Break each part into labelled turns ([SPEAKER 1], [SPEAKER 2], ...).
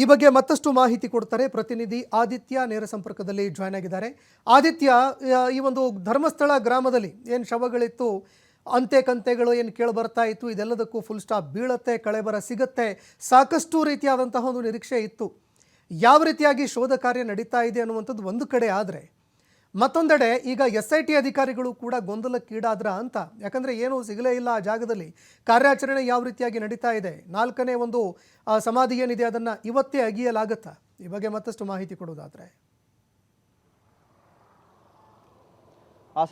[SPEAKER 1] ಈ ಬಗ್ಗೆ ಮತ್ತಷ್ಟು ಮಾಹಿತಿ ಕೊಡ್ತಾರೆ ಪ್ರತಿನಿಧಿ ಆದಿತ್ಯ ನೇರ ಸಂಪರ್ಕದಲ್ಲಿ ಜಾಯ್ನ್ ಆಗಿದ್ದಾರೆ. ಆದಿತ್ಯ ಈ ಒಂದು ಧರ್ಮಸ್ಥಳ ಗ್ರಾಮದಲ್ಲಿ ಏನು ಶವಗಳಿತ್ತು, ಅಂತೆ ಕಂತೆಗಳು ಏನು ಕೇಳಿ ಬರ್ತಾ ಇತ್ತು, ಇದೆಲ್ಲದಕ್ಕೂ ಫುಲ್ ಸ್ಟಾಪ್ ಬೀಳತ್ತೆ, ಕಳೆಬರ ಸಿಗತ್ತೆ, ಸಾಕಷ್ಟು ರೀತಿಯಾದಂತಹ ಒಂದು ನಿರೀಕ್ಷೆ ಇತ್ತು. ಯಾವ ರೀತಿಯಾಗಿ ಶೋಧ ಕಾರ್ಯ ನಡೀತಾ ಇದೆ ಅನ್ನುವಂಥದ್ದು ಒಂದು ಕಡೆ ಆದರೆ ಮತ್ತೊಂದೆಡೆ ಈಗ ಎಸ್ ಐ ಟಿ ಅಧಿಕಾರಿಗಳು ಕೂಡ ಗೊಂದಲಕ್ಕೀಡಾದ್ರ ಅಂತ. ಯಾಕಂದರೆ ಏನೂ ಸಿಗಲೇ ಇಲ್ಲ ಆ ಜಾಗದಲ್ಲಿ. ಕಾರ್ಯಾಚರಣೆ ಯಾವ ರೀತಿಯಾಗಿ ನಡೀತಾ ಇದೆ? ನಾಲ್ಕನೇ ಒಂದು ಸಮಾಧಿ ಏನಿದೆ ಅದನ್ನು ಇವತ್ತೇ ಅಗಿಯಲಾಗುತ್ತಾ? ಈ ಬಗ್ಗೆ ಮತ್ತಷ್ಟು ಮಾಹಿತಿ ಕೊಡೋದಾದರೆ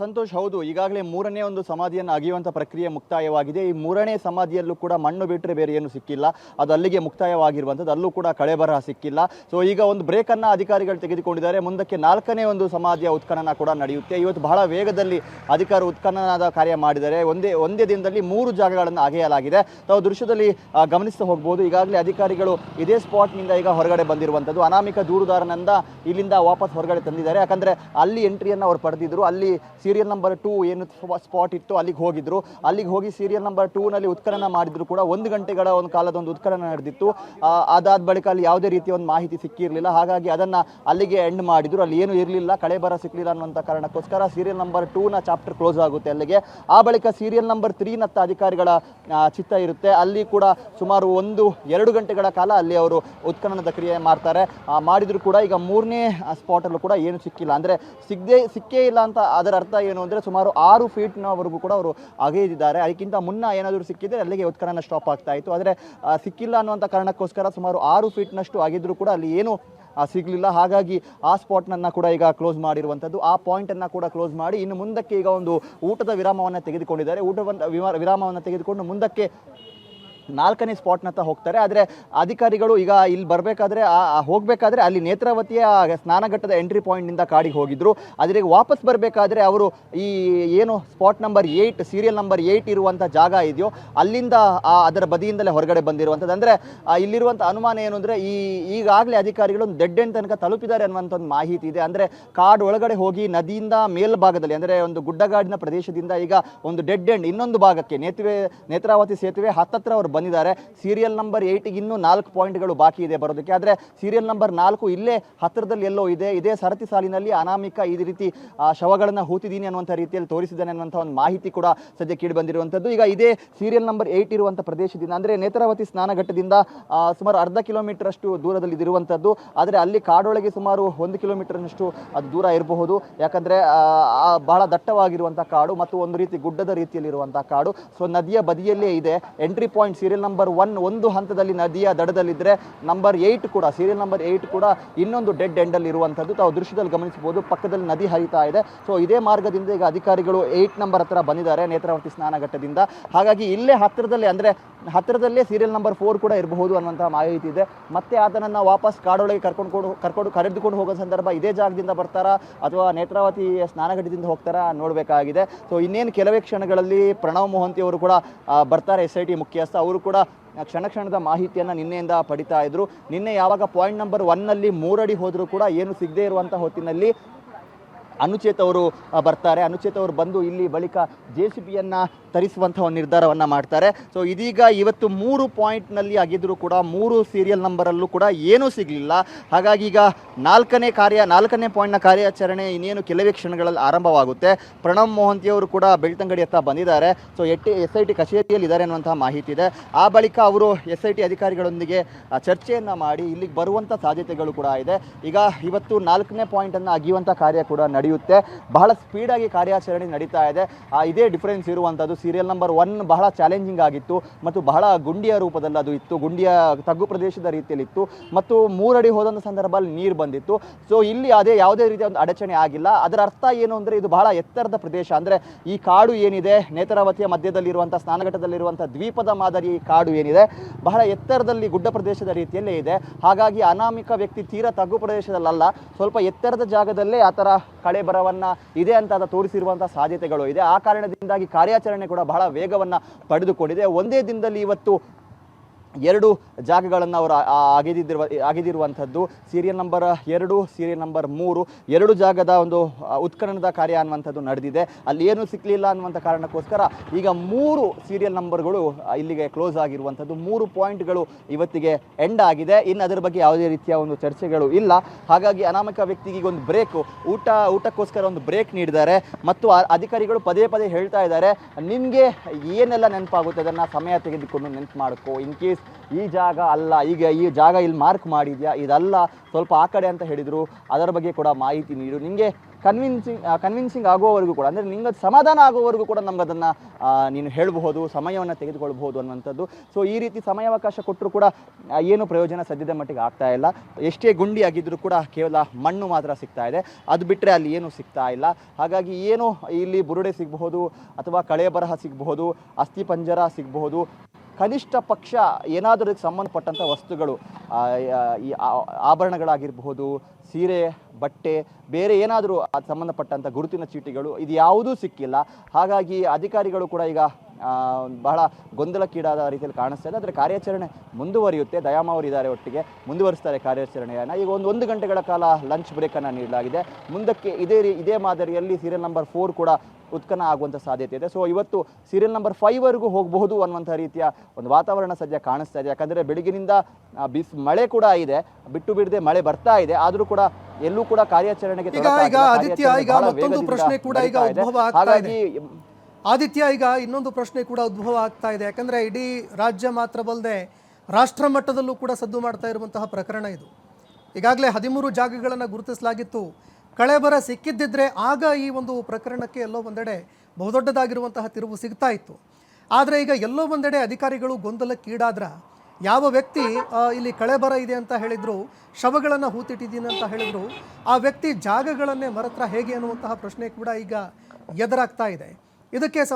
[SPEAKER 2] ಸಂತೋಷ್ ಹೌದು, ಈಗಾಗಲೇ ಮೂರನೇ ಒಂದು ಸಮಾಧಿಯನ್ನು ಅಗೆಯುವಂಥ ಪ್ರಕ್ರಿಯೆ ಮುಕ್ತಾಯವಾಗಿದೆ. ಈ ಮೂರನೇ ಸಮಾಧಿಯಲ್ಲೂ ಕೂಡ ಮಣ್ಣು ಬಿಟ್ಟರೆ ಬೇರೆ ಏನು ಸಿಕ್ಕಿಲ್ಲ. ಅದು ಅಲ್ಲಿಗೆ ಮುಕ್ತಾಯವಾಗಿರುವಂಥದ್ದು, ಅಲ್ಲೂ ಕೂಡ ಕಳೆಬರಹ ಸಿಕ್ಕಿಲ್ಲ. ಸೊ ಈಗ ಒಂದು ಬ್ರೇಕನ್ನು ಅಧಿಕಾರಿಗಳು ತೆಗೆದುಕೊಂಡಿದ್ದಾರೆ. ಮುಂದಕ್ಕೆ ನಾಲ್ಕನೇ ಒಂದು ಸಮಾಧಿಯ ಉತ್ಖನನ ಕೂಡ ನಡೆಯುತ್ತೆ. ಇವತ್ತು ಬಹಳ ವೇಗದಲ್ಲಿ ಅಧಿಕಾರ ಉತ್ಖನನದ ಕಾರ್ಯ ಮಾಡಿದ್ದಾರೆ. ಒಂದೇ ಒಂದೇ ದಿನದಲ್ಲಿ ಮೂರು ಜಾಗಗಳನ್ನು ಅಗೆಯಲಾಗಿದೆ. ತಾವು ದೃಶ್ಯದಲ್ಲಿ ಗಮನಿಸ್ತಾ ಹೋಗ್ಬೋದು. ಈಗಾಗಲೇ ಅಧಿಕಾರಿಗಳು ಇದೇ ಸ್ಪಾಟ್ನಿಂದ ಈಗ ಹೊರಗಡೆ ಬಂದಿರುವಂಥದ್ದು. ಅನಾಮಿಕ ದೂರುದಾರನಿಂದ ಇಲ್ಲಿಂದ ವಾಪಸ್ ಹೊರಗಡೆ ತಂದಿದ್ದಾರೆ. ಯಾಕಂದ್ರೆ ಅಲ್ಲಿ ಎಂಟ್ರಿಯನ್ನು ಅವರು ಪಡೆದಿದ್ದರು ಅಲ್ಲಿ ಸೀರಿಯಲ್ ನಂಬರ್ ಟೂ ಏನು ಸ್ಪಾಟ್ ಇತ್ತು ಅಲ್ಲಿಗೆ ಹೋಗಿದ್ರು. ಅಲ್ಲಿಗೆ ಹೋಗಿ ಸೀರಿಯಲ್ ನಂಬರ್ ಟೂನಲ್ಲಿ ಉತ್ಖನನ ಮಾಡಿದ್ರು ಕೂಡ ಒಂದು ಗಂಟೆಗಳ ಒಂದು ಕಾಲದ ಒಂದು ಉತ್ಖನನ ನಡೆದಿತ್ತು. ಅದಾದ ಬಳಿಕ ಅಲ್ಲಿ ಯಾವುದೇ ರೀತಿಯ ಒಂದು ಮಾಹಿತಿ ಸಿಕ್ಕಿರಲಿಲ್ಲ. ಹಾಗಾಗಿ ಅದನ್ನು ಅಲ್ಲಿಗೆ ಎಂಡ್ ಮಾಡಿದ್ರು. ಅಲ್ಲಿ ಏನು ಇರಲಿಲ್ಲ, ಕಳೆ ಬರ ಸಿಕ್ಕಲಿಲ್ಲ ಅನ್ನುವಂಥ ಕಾರಣಕ್ಕೋಸ್ಕರ ಸೀರಿಯಲ್ ನಂಬರ್ ಟೂನ ಚಾಪ್ಟರ್ ಕ್ಲೋಸ್ ಆಗುತ್ತೆ ಅಲ್ಲಿಗೆ. ಆ ಬಳಿಕ ಸೀರಿಯಲ್ ನಂಬರ್ ತ್ರೀನತ್ತ ಅಧಿಕಾರಿಗಳ ಚಿತ್ತ ಇರುತ್ತೆ. ಅಲ್ಲಿ ಕೂಡ ಸುಮಾರು ಒಂದು, ಎರಡು ಗಂಟೆಗಳ ಕಾಲ ಅಲ್ಲಿ ಅವರು ಉತ್ಖನನದ ಕ್ರಿಯೆ ಮಾಡ್ತಾರೆ. ಮಾಡಿದ್ರು ಕೂಡ ಈಗ ಮೂರನೇ ಸ್ಪಾಟಲ್ಲೂ ಕೂಡ ಏನು ಸಿಕ್ಕಿಲ್ಲ. ಅಂದರೆ ಸಿಗದೆ, ಸಿಕ್ಕೇ ಇಲ್ಲ ಅಂತ ಅದರ ಅರ್ಥ ಏನು ಅಂದರೆ ಸುಮಾರು ಆರು ಫೀಟ್ನವರೆಗೂ ಕೂಡ ಅವರು ಅಗೆದಿದ್ದಾರೆ ಅದಕ್ಕಿಂತ ಮುನ್ನ ಏನಾದರೂ ಸಿಕ್ಕಿದ್ರೆ ಅಲ್ಲಿಗೆ ಉತ್ಖನನ ಸ್ಟಾಪ್ ಆಗ್ತಾ ಇತ್ತು. ಆದರೆ ಸಿಕ್ಕಿಲ್ಲ ಅನ್ನುವಂಥ ಕಾರಣಕ್ಕೋಸ್ಕರ ಸುಮಾರು ಆರು ಫೀಟ್ನಷ್ಟು ಆಗಿದ್ದರೂ ಕೂಡ ಅಲ್ಲಿ ಏನು ಸಿಗಲಿಲ್ಲ. ಹಾಗಾಗಿ ಆ ಸ್ಪಾಟ್ನನ್ನು ಕೂಡ ಈಗ ಕ್ಲೋಸ್ ಮಾಡಿರುವಂಥದ್ದು. ಆ ಪಾಯಿಂಟನ್ನು ಕೂಡ ಕ್ಲೋಸ್ ಮಾಡಿ ಇನ್ನು ಮುಂದಕ್ಕೆ ಈಗ ಒಂದು ಊಟದ ವಿರಾಮವನ್ನು ತೆಗೆದುಕೊಂಡಿದ್ದಾರೆ. ಊಟವನ್ನು ವಿರಾಮವನ್ನು ತೆಗೆದುಕೊಂಡು ಮುಂದಕ್ಕೆ ನಾಲ್ಕನೇ ಸ್ಪಾಟ್ನತ್ತ ಹೋಗ್ತಾರೆ. ಆದರೆ ಅಧಿಕಾರಿಗಳು ಈಗ ಇಲ್ಲಿ ಬರಬೇಕಾದ್ರೆ ಹೋಗಬೇಕಾದ್ರೆ ಅಲ್ಲಿ ನೇತ್ರಾವತಿಯ ಸ್ನಾನಘಟ್ಟದ ಎಂಟ್ರಿ ಪಾಯಿಂಟ್ನಿಂದ ಕಾಡಿಗೆ ಹೋಗಿದ್ರು. ಆದರೆ ವಾಪಸ್ ಬರಬೇಕಾದ್ರೆ ಅವರು ಈ, ಏನು spot number eight serial number eight ಇರುವಂಥ ಜಾಗ ಇದೆಯೋ, ಅಲ್ಲಿಂದ ಅದರ ಬದಿಯಿಂದಲೇ ಹೊರಗಡೆ ಬಂದಿರುವಂಥದ್ದು. ಅಂದರೆ ಇಲ್ಲಿರುವಂಥ ಅನುಮಾನ ಏನು ಅಂದರೆ, ಈ, ಈಗಾಗಲೇ ಅಧಿಕಾರಿಗಳು ಡೆಡ್ ಎಂಡ್ ತನಕ ತಲುಪಿದ್ದಾರೆ ಅನ್ನುವಂಥ ಒಂದು ಮಾಹಿತಿ ಇದೆ. ಅಂದರೆ ಕಾಡು ಒಳಗಡೆ ಹೋಗಿ ನದಿಯಿಂದ ಮೇಲ್ಭಾಗದಲ್ಲಿ, ಅಂದರೆ ಒಂದು ಗುಡ್ಡಗಾಡಿನ ಪ್ರದೇಶದಿಂದ ಈಗ ಒಂದು ಡೆಡ್ ಎಂಡ್ ಇನ್ನೊಂದು ಭಾಗಕ್ಕೆ, ನೇತುವೆ, ನೇತ್ರಾವತಿ ಸೇತುವೆ ಹತ್ತತ್ರ ಅವರು ಬಂದಿದ್ದಾರೆ. ಸೀರಿಯಲ್ ನಂಬರ್ ಏಯ್ಟಿಗೆ ಇನ್ನೂ ನಾಲ್ಕು ಪಾಯಿಂಟ್ಗಳು ಬಾಕಿ ಇದೆ ಬರೋದಕ್ಕೆ. ಆದರೆ ಸೀರಿಯಲ್ ನಂಬರ್ ನಾಲ್ಕು ಇಲ್ಲೇ ಹತ್ತಿರದಲ್ಲಿ ಎಲ್ಲೋ ಇದೆ. ಇದೇ ಸರತಿ ಸಾಲಿನಲ್ಲಿ ಅನಾಮಿಕ ಈ ರೀತಿ ಶವಗಳನ್ನು ಹೂತಿದ್ದೀನಿ ಅನ್ನುವಂಥ ರೀತಿಯಲ್ಲಿ ತೋರಿಸಿದ್ದಾನೆ ಅನ್ನುವಂಥ ಒಂದು ಮಾಹಿತಿ ಕೂಡ ಸದ್ಯ ಕೇಳಿ ಬಂದಿರುವಂಥದ್ದು. ಈಗ ಇದೇ ಸೀರಿಯಲ್ ನಂಬರ್ ಏಯ್ಟ್ ಇರುವಂಥ ಪ್ರದೇಶದಿಂದ, ಅಂದರೆ ನೇತ್ರಾವತಿ ಸ್ನಾನಘಟ್ಟದಿಂದ ಸುಮಾರು ಅರ್ಧ ಕಿಲೋಮೀಟರ್ ಅಷ್ಟು ದೂರದಲ್ಲಿ ಇದಿರುವಂಥದ್ದು ಆದರೆ ಅಲ್ಲಿ ಕಾಡೊಳಗೆ ಸುಮಾರು ಒಂದು ಕಿಲೋಮೀಟರ್ನಷ್ಟು ಅದು ದೂರ ಇರಬಹುದು. ಯಾಕಂದರೆ ಬಹಳ ದಟ್ಟವಾಗಿರುವಂಥ ಕಾಡು ಮತ್ತು ಒಂದು ರೀತಿ ಗುಡ್ಡದ ರೀತಿಯಲ್ಲಿರುವಂಥ ಕಾಡು. ಸೊ, ನದಿಯ ಬದಿಯಲ್ಲೇ ಇದೆ. Entry point serial number one ಒಂದು ಹಂತದಲ್ಲಿ ನದಿಯ ದಡದಲ್ಲಿದ್ದರೆ ನಂಬರ್ ಏಯ್ಟ್ ಕೂಡ ಸೀರಿಯಲ್ ನಂಬರ್ ಏಯ್ಟ್ ಕೂಡ ಇನ್ನೊಂದು ಡೆಡ್ ಎಂಡಲ್ಲಿ ಇರುವಂಥದ್ದು. ತಾವು ದೃಶ್ಯದಲ್ಲಿ ಗಮನಿಸಬಹುದು, ಪಕ್ಕದಲ್ಲಿ ನದಿ ಹರಿತಾ ಇದೆ. ಸೊ ಇದೇ ಮಾರ್ಗದಿಂದ ಈಗ ಅಧಿಕಾರಿಗಳು ಏಯ್ಟ್ ನಂಬರ್ ಹತ್ರ ಬಂದಿದ್ದಾರೆ, ನೇತ್ರಾವತಿ ಸ್ನಾನಘಟ್ಟದಿಂದ. ಹಾಗಾಗಿ ಇಲ್ಲೇ ಹತ್ತಿರದಲ್ಲಿ ಅಂದರೆ ಹತ್ತಿರದಲ್ಲೇ ಸೀರಿಯಲ್ ನಂಬರ್ ಫೋರ್ ಕೂಡ ಇರಬಹುದು ಅನ್ನುವಂಥ ಮಾಹಿತಿ ಇದೆ. ಮತ್ತೆ ಅದನ್ನು ವಾಪಸ್ ಕಾಡೊಳಗೆ ಕರ್ಕೊಂಡು ಕರ್ಕೊಂಡು ಕರೆದುಕೊಂಡು ಹೋಗೋ ಸಂದರ್ಭ ಇದೇ ಜಾಗದಿಂದ ಬರ್ತಾರಾ ಅಥವಾ ನೇತ್ರಾವತಿ ಸ್ನಾನಘಟ್ಟದಿಂದ ಹೋಗ್ತಾರಾ ನೋಡಬೇಕಾಗಿದೆ. ಸೊ ಇನ್ನೇನು ಕೆಲವೇ ಕ್ಷಣಗಳಲ್ಲಿ ಪ್ರಣವ್ ಮೊಹಂತಿ ಅವರು ಕೂಡ ಬರ್ತಾರೆ ಎಸ್ ಐ ಟಿ ಮುಖ್ಯಸ್ಥ. ಅವರು ಕೂಡ ಕ್ಷಣ ಕ್ಷಣದ ಮಾಹಿತಿಯನ್ನು ನಿನ್ನೆಯಿಂದ ಪಡಿತಾ ಇದ್ರು. ನಿನ್ನೆ ಯಾವಾಗ ಪಾಯಿಂಟ್ ನಂಬರ್ ಒನ್ನಲ್ಲಿ ಮೂರಡಿ ಹೋದರೂ ಕೂಡ ಏನು ಸಿಗದೇ ಇರುವಂಥ ಹೊತ್ತಿನಲ್ಲಿ ಅನುಚೇತ್ ಅವರು ಬರ್ತಾರೆ. ಅನುಚೇತ್ ಅವರು ಬಂದು ಇಲ್ಲಿ ಬಳಿಕ ಜೆ ಸಿ ಬಿಯನ್ನು ತರಿಸುವಂಥ ಒಂದು ನಿರ್ಧಾರವನ್ನು ಮಾಡ್ತಾರೆ. ಸೊ ಇದೀಗ ಇವತ್ತು ಮೂರು ಪಾಯಿಂಟ್ನಲ್ಲಿ ಆಗಿದ್ದರೂ ಕೂಡ, ಮೂರು ಸೀರಿಯಲ್ ನಂಬರಲ್ಲೂ ಕೂಡ ಏನೂ ಸಿಗಲಿಲ್ಲ. ಹಾಗಾಗಿ ಈಗ ನಾಲ್ಕನೇ ಕಾರ್ಯ, ನಾಲ್ಕನೇ ಪಾಯಿಂಟ್ನ ಕಾರ್ಯಾಚರಣೆ ಇನ್ನೇನು ಕೆಲವೇ ಕ್ಷಣಗಳಲ್ಲಿ ಆರಂಭವಾಗುತ್ತೆ. ಪ್ರಣವ್ ಮೊಹಂತಿ ಅವರು ಕೂಡ ಬೆಳ್ತಂಗಡಿ ಹತ್ತ ಬಂದಿದ್ದಾರೆ. ಸೊ ಎಟ್ಟಿ, ಎಸ್ ಐ ಟಿ ಕಚೇರಿಯಲ್ಲಿ ಇದ್ದಾರೆ ಅನ್ನುವಂಥ ಮಾಹಿತಿ ಇದೆ. ಆ ಬಳಿಕ ಅವರು ಎಸ್ ಐ ಟಿ ಅಧಿಕಾರಿಗಳೊಂದಿಗೆ ಚರ್ಚೆಯನ್ನು ಮಾಡಿ ಇಲ್ಲಿಗೆ ಬರುವಂಥ ಸಾಧ್ಯತೆಗಳು ಕೂಡ ಇದೆ. ಈಗ ಇವತ್ತು ನಾಲ್ಕನೇ ಪಾಯಿಂಟನ್ನು ಅಗಿಯುವಂಥ ಕಾರ್ಯ ಕೂಡ ನಡೆಯುತ್ತೆ. ಬಹಳ ಸ್ಪೀಡಾಗಿ ಕಾರ್ಯಾಚರಣೆ ನಡೀತಾ ಇದೆ. ಇದೇ ಡಿಫರೆನ್ಸ್ ಇರುವಂಥದ್ದು ಸೀರಿಯಲ್ ನಂಬರ್ ಒನ್ ಬಹಳ ಚಾಲೆಂಜಿಂಗ್ ಆಗಿತ್ತು ಮತ್ತು ಬಹಳ ಗುಂಡಿಯ ರೂಪದಲ್ಲಿ ಅದು ಇತ್ತು. ಗುಂಡಿಯ ತಗ್ಗು ಪ್ರದೇಶದ ರೀತಿಯಲ್ಲಿ ಇತ್ತು. ಮತ್ತು ಮೂರಡಿ ಹೋದಂಥ ಸಂದರ್ಭದಲ್ಲಿ ನೀರು ಬಂದಿತ್ತು. ಸೊ ಇಲ್ಲಿ ಅದೇ ಯಾವುದೇ ರೀತಿಯ ಒಂದು ಅಡಚಣೆ ಆಗಿಲ್ಲ. ಅದರ ಅರ್ಥ ಏನು ಅಂದರೆ ಇದು ಬಹಳ ಎತ್ತರದ ಪ್ರದೇಶ. ಅಂದರೆ ಈ ಕಾಡು ಏನಿದೆ, ನೇತ್ರಾವತಿಯ ಮಧ್ಯದಲ್ಲಿರುವಂಥ ಸ್ನಾನಘಟ್ಟದಲ್ಲಿರುವಂಥ ದ್ವೀಪದ ಮಾದರಿ ಈ ಕಾಡು ಏನಿದೆ, ಬಹಳ ಎತ್ತರದಲ್ಲಿ ಗುಡ್ಡ ಪ್ರದೇಶದ ರೀತಿಯಲ್ಲೇ ಇದೆ. ಹಾಗಾಗಿ ಅನಾಮಿಕ ವ್ಯಕ್ತಿ ತೀರಾ ತಗ್ಗು ಪ್ರದೇಶದಲ್ಲಲ್ಲ. ಸ್ವಲ್ಪ ಎತ್ತರದ ಜಾಗದಲ್ಲೇ ಆ ಥರ ಕಳೆ ಬರವನ್ನ ಇದೆ ಅಂತ ತೋರಿಸಿರುವಂಥ ಸಾಧ್ಯತೆಗಳು ಇದೆ. ಆ ಕಾರಣದಿಂದಾಗಿ ಕಾರ್ಯಾಚರಣೆ ಕೂಡ ಬಹಳ ವೇಗವನ್ನು ಪಡೆದುಕೊಂಡಿದೆ. ಒಂದೇ ದಿನದಲ್ಲಿ ಇವತ್ತು ಎರಡು ಜಾಗಗಳನ್ನು ಅವರು ಅಗೆದಿದ್ದಿರುವ, ಅಗೆದಿರುವಂಥದ್ದು. ಸೀರಿಯಲ್ ನಂಬರ್ ಎರಡು, ಸೀರಿಯಲ್ ನಂಬರ್ ಮೂರು, ಎರಡು ಜಾಗದ ಒಂದು ಉತ್ಖನನದ ಕಾರ್ಯ ಅನ್ನುವಂಥದ್ದು ನಡೆದಿದೆ. ಅಲ್ಲಿ ಏನು ಸಿಕ್ಕಲಿಲ್ಲ ಅನ್ನುವಂಥ ಕಾರಣಕ್ಕೋಸ್ಕರ ಈಗ ಮೂರು ಸೀರಿಯಲ್ ನಂಬರ್ಗಳು ಇಲ್ಲಿಗೆ ಕ್ಲೋಸ್ ಆಗಿರುವಂಥದ್ದು. ಮೂರು ಪಾಯಿಂಟ್ಗಳು ಇವತ್ತಿಗೆ ಎಂಡ್ ಆಗಿದೆ. ಇನ್ನು ಅದರ ಬಗ್ಗೆ ಯಾವುದೇ ರೀತಿಯ ಒಂದು ಚರ್ಚೆಗಳು ಇಲ್ಲ. ಹಾಗಾಗಿ ಅನಾಮಿಕ ವ್ಯಕ್ತಿಗೆ ಒಂದು ಬ್ರೇಕ್, ಊಟ, ಊಟಕ್ಕೋಸ್ಕರ ಒಂದು ಬ್ರೇಕ್ ನೀಡಿದ್ದಾರೆ. ಮತ್ತು ಅಧಿಕಾರಿಗಳು ಪದೇ ಪದೇ ಹೇಳ್ತಾ ಇದ್ದಾರೆ, ನಿಮಗೆ ಏನೆಲ್ಲ ನೆನಪಾಗುತ್ತೆ? ಅದನ್ನು ಸಮಯ ತೆಗೆದುಕೊಂಡು ನೆನಪು ಮಾಡ್ಕೋ. ಇನ್ ಕೇಸ್ ಈ ಜಾಗ ಅಲ್ಲ. ಈಗ ಈ ಜಾಗ ಇಲ್ಲಿ ಮಾರ್ಕ್ ಮಾಡಿದ್ಯಾ? ಇದಲ್ಲ. ಸ್ವಲ್ಪ ಆ ಕಡೆ ಅಂತ ಹೇಳಿದರು. ಅದರ ಬಗ್ಗೆ ಕೂಡ ಮಾಹಿತಿ ನೀಡು. ನಿಮಗೆ ಕನ್ವಿನ್ಸಿಂಗ್ ಕನ್ವಿನ್ಸಿಂಗ್ ಆಗುವವರೆಗೂ ಕೂಡ, ಅಂದರೆ ನಿಮಗೆ ಸಮಾಧಾನ ಆಗುವವರೆಗೂ ಕೂಡ ನಮ್ಗೆ ಅದನ್ನು ನೀನು ಹೇಳಬಹುದು, ಸಮಯವನ್ನು ತೆಗೆದುಕೊಳ್ಬಹುದು ಅನ್ನುವಂಥದ್ದು. ಸೊ ಈ ರೀತಿ ಸಮಯಾವಕಾಶ ಕೊಟ್ಟರು ಕೂಡ ಏನು ಪ್ರಯೋಜನ ಸದ್ಯದ ಮಟ್ಟಿಗೆ ಆಗ್ತಾ ಇಲ್ಲ. ಎಷ್ಟೇ ಗುಂಡಿ ಆಗಿದ್ದರೂ ಕೂಡ ಕೇವಲ ಮಣ್ಣು ಮಾತ್ರ ಸಿಗ್ತಾ ಇದೆ. ಅದು ಬಿಟ್ಟರೆ ಅಲ್ಲಿ ಏನು ಸಿಗ್ತಾ ಇಲ್ಲ. ಹಾಗಾಗಿ ಏನು ಇಲ್ಲಿ ಬುರುಡೆ ಸಿಗಬಹುದು ಅಥವಾ ಕಳೆ ಬರಹ ಸಿಗಬಹುದು, ಅಸ್ಥಿ ಪಂಜರ ಸಿಗಬಹುದು. ಕನಿಷ್ಠ ಪಕ್ಷ ಏನಾದರೂ ಸಂಬಂಧಪಟ್ಟಂಥ ವಸ್ತುಗಳು ಈ ಆಭರಣಗಳಾಗಿರಬಹುದು, ಸೀರೆ, ಬಟ್ಟೆ, ಬೇರೆ ಏನಾದರೂ ಸಂಬಂಧಪಟ್ಟಂಥ ಗುರುತಿನ ಚೀಟಿಗಳು, ಇದು ಯಾವುದೂ ಸಿಕ್ಕಿಲ್ಲ. ಹಾಗಾಗಿ ಅಧಿಕಾರಿಗಳು ಕೂಡ ಈಗ ಬಹಳ ಗೊಂದಲಕ್ಕೀಡಾದ ರೀತಿಯಲ್ಲಿ ಕಾಣಿಸ್ತಾ ಇದೆ. ಆದರೆ ಕಾರ್ಯಾಚರಣೆ ಮುಂದುವರಿಯುತ್ತೆ. ದಯಾಮ ಅವರು ಇದ್ದಾರೆ ಒಟ್ಟಿಗೆ. ಮುಂದುವರಿಸ್ತಾರೆ ಕಾರ್ಯಾಚರಣೆಯನ್ನು. ಈಗ ಒಂದು ಒಂದು ಗಂಟೆಗಳ ಕಾಲ ಲಂಚ್ ಬ್ರೇಕನ್ನು ನೀಡಲಾಗಿದೆ. ಮುಂದಕ್ಕೆ ಇದೇ ಇದೇ ಮಾದರಿಯಲ್ಲಿ ಸೀರಿಯಲ್ ನಂಬರ್ ಫೋರ್ ಕೂಡ ಉತ್ಕನ ಆಗುವಂಥ ಸಾಧ್ಯತೆ ಇದೆ. ಸೊ ಇವತ್ತು ಸೀರಿಯಲ್ ನಂಬರ್ ಫೈವ್ವರೆಗೂ ಹೋಗಬಹುದು ಅನ್ನುವಂಥ ರೀತಿಯ ಒಂದು ವಾತಾವರಣ ಸದ್ಯ ಕಾಣಿಸ್ತಾ ಇದೆ. ಯಾಕಂದರೆ ಬೆಳಗಿನಿಂದ ಬಿಸ್ ಮಳೆ ಕೂಡ ಇದೆ. ಬಿಟ್ಟು ಬಿಡದೆ ಮಳೆ ಬರ್ತಾ ಇದೆ. ಆದರೂ ಕೂಡ ಎಲ್ಲೂ ಕೂಡ ಕಾರ್ಯಾಚರಣೆಗೆ
[SPEAKER 1] ಈಗ- ಈಗ ಆದಿತ್ಯ, ಈಗ ಮತ್ತೊಂದು ಪ್ರಶ್ನೆ ಕೂಡ ಈಗ.
[SPEAKER 2] ಹಾಗಾಗಿ
[SPEAKER 1] ಆದಿತ್ಯ ಈಗ ಇನ್ನೊಂದು ಪ್ರಶ್ನೆ ಕೂಡ ಉದ್ಭವ ಆಗ್ತಾ ಇದೆ. ಯಾಕಂದ್ರೆ ಇಡೀ ರಾಜ್ಯ ಮಾತ್ರವಲ್ಲದೆ ರಾಷ್ಟ್ರ ಮಟ್ಟದಲ್ಲೂ ಕೂಡ ಸದ್ದು ಮಾಡ್ತಾ ಇರುವಂತಹ ಪ್ರಕರಣ ಇದು. ಈಗಾಗಲೇ ಹದಿಮೂರು ಜಾಗಗಳನ್ನು ಗುರುತಿಸಲಾಗಿತ್ತು. ಕಳೆಬರ ಸಿಕ್ಕಿದ್ದಿದ್ರೆ ಆಗ ಈ ಒಂದು ಪ್ರಕರಣಕ್ಕೆ ಎಲ್ಲೋ ಒಂದೆಡೆ ಬಹುದೊಡ್ಡದಾಗಿರುವಂತಹ ತಿರುವು ಸಿಗ್ತಾ ಇತ್ತು. ಆದರೆ ಈಗ ಎಲ್ಲೋ ಒಂದೆಡೆ ಅಧಿಕಾರಿಗಳು ಗೊಂದಲಕ್ಕೀಡಾದ್ರ ಯಾವ ವ್ಯಕ್ತಿ ಇಲ್ಲಿ ಕಳೆಬರ ಇದೆ ಅಂತ ಹೇಳಿದ್ರು, ಶವಗಳನ್ನು ಹೂತಿಟ್ಟಿದ್ದೀನಿ ಅಂತ ಹೇಳಿದ್ರು, ಆ ವ್ಯಕ್ತಿ ಜಾಗಗಳನ್ನೇ ಮರತ್ರ ಹೇಗೆ ಅನ್ನುವಂತಹ ಪ್ರಶ್ನೆ ಕೂಡ ಈಗ ಎದುರಾಗ್ತಾ ಇದೆ. ഇതൊക്കെ